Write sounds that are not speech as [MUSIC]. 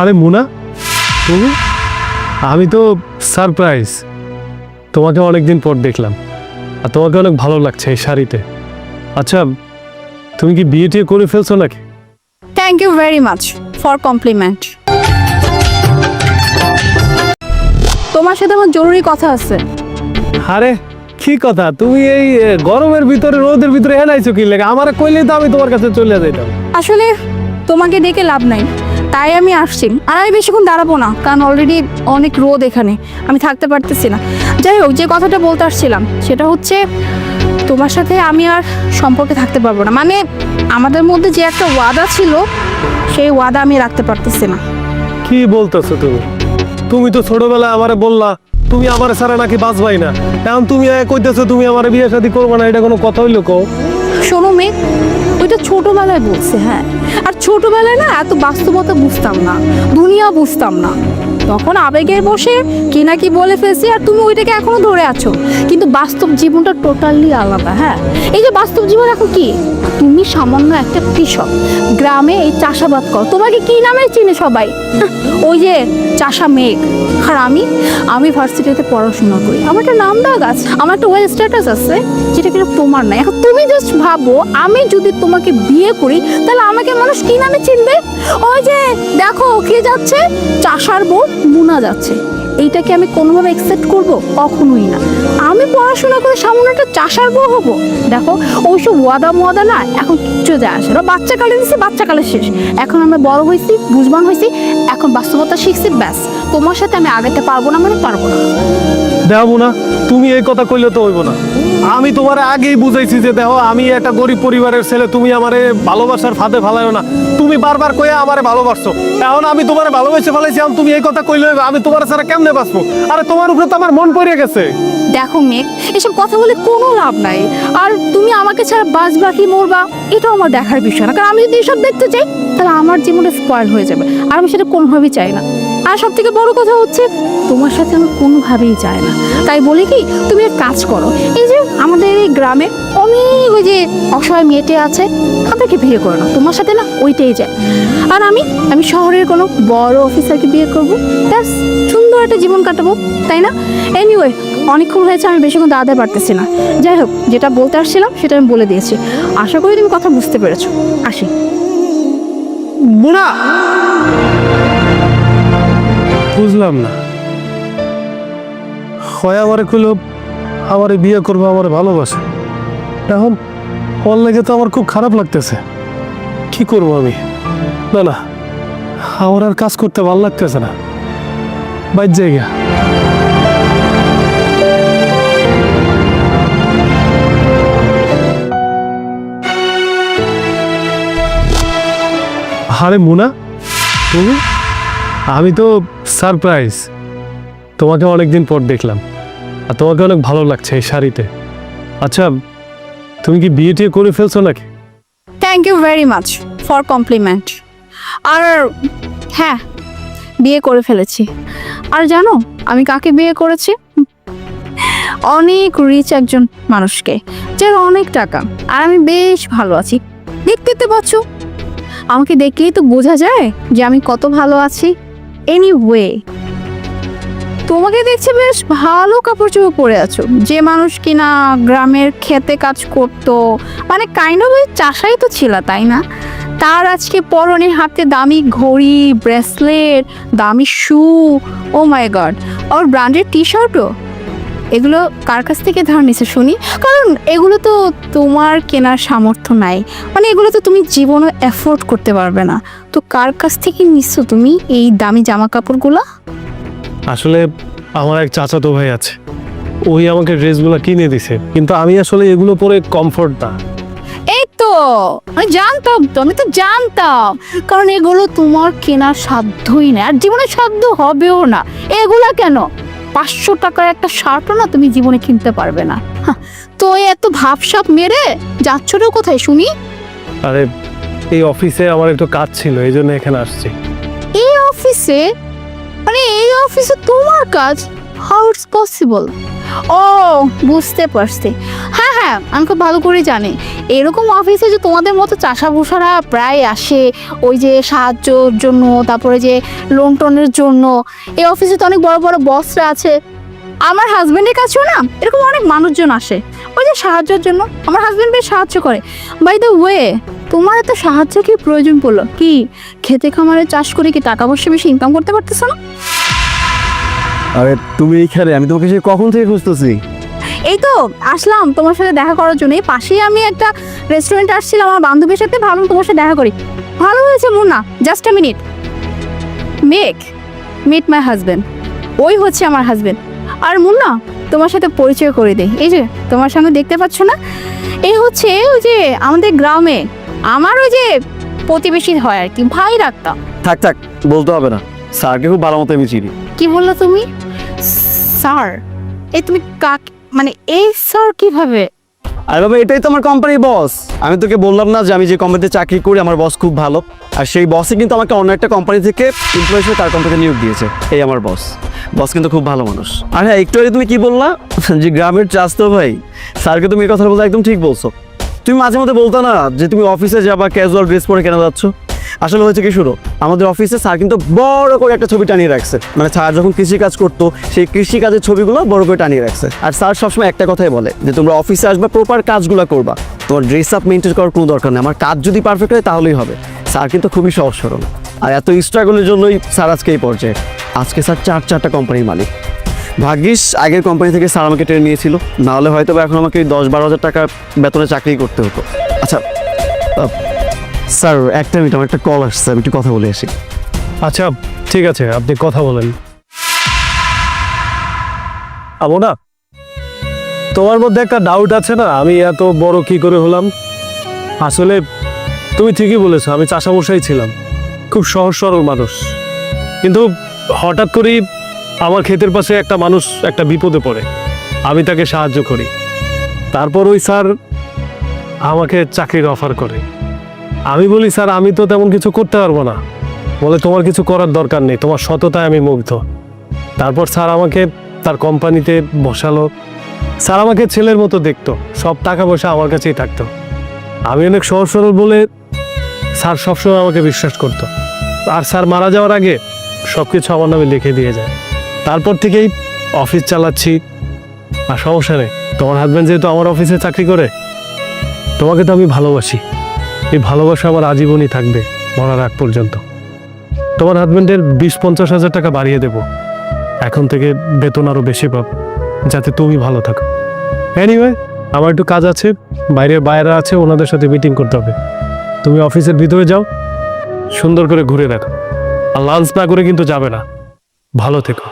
আরে মুনা তুমি? আমি তো সারপ্রাইজ। তোমাকে অনেকদিন পর দেখলাম। আর তোমাকে অনেক ভালো লাগছে এই শাড়িতে। আচ্ছা তুমি কি বিয়ে টিয়ে করে ফেলছো নাকি? Thank you very much for compliment তোমার সাথে আমার জরুরি কথা আছে। আরে কি কথা? তুমি এই এ, গরমের ভিতরে রোদের ভিতরে হেলাইছো কি লেগে? আমার কইলে তো আমি তোমার কাছে চলে যাইতাম। আসলে তোমাকে ডেকে লাভ নাই। তাই আমি আসছি। আর আমি বেশিক্ষণ দাঁড়াবো না, কারণ অলরেডি অনেক রোদ এখানে। আমি থাকতে পারতেছি না। যাই হোক, যে কথাটা বলতে আসছিলাম, সেটা হচ্ছে তোমার সাথে আমি আর সম্পর্কে থাকতে পারব না। মানে আমাদের মধ্যে যে একটা ওয়াদা ছিল, সেই ওয়াদা আমি রাখতে পারতেছি না। কি বলতেছো তুমি? তুমি তো ছোটবেলায় আমারে বললা, তুমি আমার ছাড়া নাকি বাঁচবাই না। এখন তুমি কইতেছো তুমি আমার বিয়ে শাদী করব না, এটা কোনো কথা হইল কও? শোনো মেয়ে, ওইটা ছোটবেলায় বলছে হ্যাঁ। আর ছোটবেলায় না এত বাস্তবতা বুঝতাম না, দুনিয়া বুঝতাম না। তখন আবেগের বসে কি না কি বলে ফেলছি আর তুমি ওইটাকে এখনও ধরে আছো। কিন্তু বাস্তব জীবনটা টোটালি আলাদা হ্যাঁ? এই যে বাস্তব জীবন এখন কি? তুমি সামান্য একটা কৃষক, গ্রামে এই চাষাবাদ কর। তোমাকে কি নামে চিনে সবাই? [LAUGHS] ওই যে চাষা মেঘ। আর আমি আমি ভার্সিটিতে পড়াশোনা করি। আমার একটা নাম ডাক আছে, আমার একটা ওয়েল স্ট্যাটাস আছে, যেটা কিন্তু তোমার নাই এখন তুমি জাস্ট ভাবো, আমি যদি তোমাকে বিয়ে করি, তাহলে আমাকে মানুষ কি নামে চিনবে? ওই যে দেখো, কে যাচ্ছে? চাষার বউ। মুনা যাচ্ছে। এইটাকে আমি কোনোভাবে অ্যাকসেপ্ট করব? কখনোই না। আমি পড়াশোনা করে সামান্য একটা চাষার বউ হব। দেখো, ওইসব ওয়াদা মোয়াদা না, এখন কিচ্ছু যায় আসে না। বাচ্চা কালে দিছি, বাচ্চা কালে শেষ। এখন আমরা বড় হয়েছি, বুঝবান হয়েছি, এখন বাস্তবতা শিখছি, ব্যাস। তোমার সাথে আমি আগাতে পারব না মানে পারব না। দেখাবো না তুমি এই কথা কইলে তো হইব না। আমি তোমার আগেই বুঝাইছি যে দেখো, আমি একটা গরিব পরিবারের ছেলে, তুমি আমারে ভালোবাসার ফাঁদে ফালাইও না। তুমি বারবার কয়ে আমারে ভালোবাসছো। এখন আমি তোমারে ভালোবেসে ফেলাইছি, এখন তুমি এই কথা কইলে আমি তোমার ছাড়া কেমনে বাঁচবো? আরে তোমার উপরে তো আমার মন পড়ে গেছে। দেখো মেঘ এসব কথা বলে কোনো লাভ নাই। আর তুমি আমাকে ছাড়া বাঁচবা কি মরবা, এটাও আমার দেখার বিষয় না। কারণ আমি যদি এসব দেখতে চাই, তাহলে আমার জীবনটা স্পয়েল হয়ে যাবে। আর আমি সেটা কোনোভাবেই চাই না। আর সব থেকে বড় কথা হচ্ছে, তোমার সাথে আমি কোনোভাবেই চাই না। তাই বলি কি, তুমি এক কাজ করো, এই যে আমাদের এই গ্রামে অনেক ওই যে অসহায় মেয়েটে আছে, তাদেরকে বিয়ে করো না তোমার সাথে না ওইটাই যায়। আর আমি আমি শহরের কোনো বড় অফিসারকে বিয়ে করব, ব্যাস, সুন্দর একটা জীবন কাটাবো, তাই না? এনিওয়ে অনেকক্ষণ হয়েছে, আমি বেশিক্ষণ দাঁড়াতে পারতেছি না। যাই হোক, যেটা বলতে আসছিলাম, সেটা আমি বলে দিয়েছি। আশা করি তুমি কথা বুঝতে পেরেছ। আসি। মুনা! বুঝলাম না। হয় আমারে কইলো, আমারে বিয়ে করব, আমারে ভালোবাসে। এখন ওর লেগে তো আমার খুব খারাপ লাগতেছে। কি করব আমি? না না, আমার আর কাজ করতে ভালো লাগতেছে না। বাইর জায়গা আরে মুনা, তুমি? আমি তো সারপ্রাইজ। তোমাকে অনেকদিন পর দেখলাম। আর তোমাকে অনেক ভালো লাগছে এই শাড়িতে। আচ্ছা তুমি কি বিয়ে টিয়ে করে ফেলছো নাকি? Thank you very much for compliment আর হ্যাঁ বিয়ে করে ফেলেছি। আর জানো, আমি কাকে বিয়ে করেছি? অনেক রিচ একজন মানুষকে, যার অনেক টাকা। আর আমি বেশ ভালো আছি। দেখতে পাচ্ছ। আমাকে দেখলেই তো বোঝা যায় যে আমি কত ভালো আছি। এনিওয়ে তোমাকে দেখছি বেশ ভালো কাপড় চোপড় পরে আছো। যে মানুষ কিনা গ্রামের খেতে কাজ করতো মানে কাইন্ড অফ চাষাই তো ছিল, তাই না? তার আজকে পরনে হাতে দামি ঘড়ি ব্রেসলেট দামি শু ও মাই গড ওর ব্র্যান্ডের টি শার্টও এগুলো কার কাছ থেকে ধার নিছে শুনি? কারণ এগুলো তো তোমার কেনার সামর্থ্য নাই। মানে এগুলো তো তুমি জীবনে অ্যাফোর্ড করতে পারবে না। তো কার কাছ থেকে নিচ্ছ তুমি এই দামি জামা কাপড়গুলো আসলে আমার এক চাচাতো ভাই আছে। ওই আমাকে ড্রেসগুলো কিনে দিছে। কিন্তু আমি আসলে এগুলো পরে কমফোর্ট না। এই তো আমি জানতাম তো আমি তো জানতাম। কারণ এগুলো তোমার কেনার সাধ্যই না আর জীবনে সাধ্য হবেও না। এগুলা কেন? পাঁচশো টাকার একটা শার্টও না তুমি জীবনে কিনতে পারবে না। তো এত ভাবসাপ মেরে যাচ্ছ রে কোথায় শুনি আরে এই অফিসে আমার একটু কাজ ছিল এই জন্য এখানে আসছি। এই অফিসে? মানে এই অফিসে তোমার কাজ? হাউ ইটস পসিবল ও বুঝতে পারছি। হ্যাঁ হ্যাঁ আমি খুব ভালো করে জানি। এরকম অফিসে যে তোমাদের মতো চাষাভূষারা প্রায় আসে, ওই যে সাহায্যর জন্য, তারপরে যে লোন টোনের জন্য। এই অফিসে তো অনেক বড় বড় বসরা আছে। আমার হাজবেন্ডের কাছেও না, এরকম অনেক মানুষজন আসে। ওই যে সাহায্যের জন্য, আমার হাজবেন্ড বেশ সাহায্য করে। বাই দ্য ওয়ে তোমার এত সাহায্য কি প্রয়োজন পড়ল? কি, খেতে খামারে চাষ করে কি টাকা পয়সা বেশি ইনকাম করতে পারতেছো না? আরে, তুমি এইখানে, আমি তোমাকে সে কখন থেকে খুঁজতেছি? এই তো আসলাম তোমার সাথে দেখা করার জন্য। এই পাশেই আমি একটা রেস্টুরেন্টে আসছিলাম আমার বান্ধবীর সাথে ভাবলাম তোমার সাথে দেখা করি। ভালো হয়েছে Munna just a minute make meet my husband ওই হচ্ছে আমার হাজবেন্ড আর মুন্না তোমার সাথে পরিচয় করে দেই। এই যে তোমার সঙ্গে দেখতে পাচ্ছ না? এই হচ্ছে ওই যে আমাদের গ্রামে আমার ওই যে প্রতিবেশী হয় আর কি ভাই রাখতাম থাক থাক বলতে হবে না। স্যারকে খুব ভালো মতো আমি চিনি। কি বলল তুমি? স্যার। এই তুমি কাক মানে এই স্যার কীভাবে? আরে বাবা, এটাই তো আমার কোম্পানির বস আমি তোকে বললাম না যে আমি যে কোম্পানিতে চাকরি করি, আমার বস খুব ভালো। আর সেই বসে কিন্তু আমাকে অন্য একটা কোম্পানি থেকে এমপ্লয় হিসেবে তার কোম্পানিতে নিয়োগ দিয়েছে। এই আমার বস বস কিন্তু খুব ভালো মানুষ। আর হ্যাঁ একটু আগে তুমি কি বললা? যে গ্রামের চাষ তো ভাই, স্যারকে তুমি এই কথা বলতে একদম ঠিক বলছো। তুমি মাঝে মধ্যে বলতো না যে তুমি অফিসে যাবা ক্যাজুয়াল ড্রেস পরে কেন যাচ্ছ? আসলে হয়েছে কি শুরু আমাদের অফিসে স্যার কিন্তু বড় করে একটা ছবি টানিয়ে রাখছে। মানে স্যার যখন কৃষি কাজ করতো, সেই কৃষি কাজের ছবিগুলো বড় করে টানিয়ে রাখছে। আর স্যার সবসময় একটা কথাই বলে যে, তোমরা অফিসে আসবা প্রপার কাজগুলো করবা। তোমার ড্রেস আপ মেনটেন করার কোনো দরকার নেই। আমার কাজ যদি পারফেক্ট হয়, তাহলেই হবে। স্যার কিন্তু খুবই সহজ সরল আর এত স্ট্রাগলের জন্যই স্যার আজকে এই পর্যায়ে। আজকে স্যার চার, চারটা কোম্পানির মালিক। ভাগ্যিস, আগের কোম্পানি থেকে স্যার আমাকে ট্রেন নিয়েছিল। নাহলে হয়তো এখন আমাকে দশ, বারো হাজার টাকা বেতনে চাকরি করতে হতো। আচ্ছা স্যার, একটা মিনিট, আমার একটা কল আসছে, আমি একটু কথা বলে আসি। আচ্ছা ঠিক আছে, আপনি কথা বলেন। আমো না তোমার মধ্যে একটা ডাউট আছে না? আমি এত বড় কি করে হলাম? আসলে, তুমি ঠিকই বলেছ, আমি চাষামশাই ছিলাম। খুব সহজ সরল মানুষ। কিন্তু হঠাৎ করেই আমার ক্ষেতের পাশে একটা মানুষ একটা বিপদে পড়ে। আমি তাকে সাহায্য করি। তারপর ওই স্যার আমাকে চাকরির অফার করে। আমি বলি, স্যার, আমি তো তেমন কিছু করতে পারব না। বলে, তোমার কিছু করার দরকার নেই, তোমার সততায় আমি মুগ্ধ। তারপর স্যার আমাকে তার কোম্পানিতে বসালো। স্যার আমাকে ছেলের মতো দেখতো, সব টাকা পয়সা আমার কাছেই থাকতো। আমি অনেক সহজ সরল বলে স্যার সবসময় আমাকে বিশ্বাস করতো। আর স্যার মারা যাওয়ার আগে সব কিছু আমার নামে লিখে দিয়ে যায়। তারপর থেকেই অফিস চালাচ্ছি। আর সমস্যা নেই, তোমার হাজব্যান্ড যেহেতু আমার অফিসে চাকরি করে, তোমাকে তো আমি ভালোবাসি। এই ভালোবাসা আমার আজীবনই থাকবে মরার আগ পর্যন্ত। তোমার হাজবেন্ডের বিশ পঞ্চাশ হাজার টাকা বাড়িয়ে দেব। এখন থেকে বেতন আরও বেশি পাব, যাতে তুমি ভালো থাকো। এনিওয়ে আমার একটু কাজ আছে, বাইরের বাইরে আছে, ওনাদের সাথে মিটিং করতে হবে। তুমি অফিসের ভিতরে যাও, সুন্দর করে ঘুরে দেখো। আর লাঞ্চ না করে কিন্তু যাবে না। ভালো থেকো।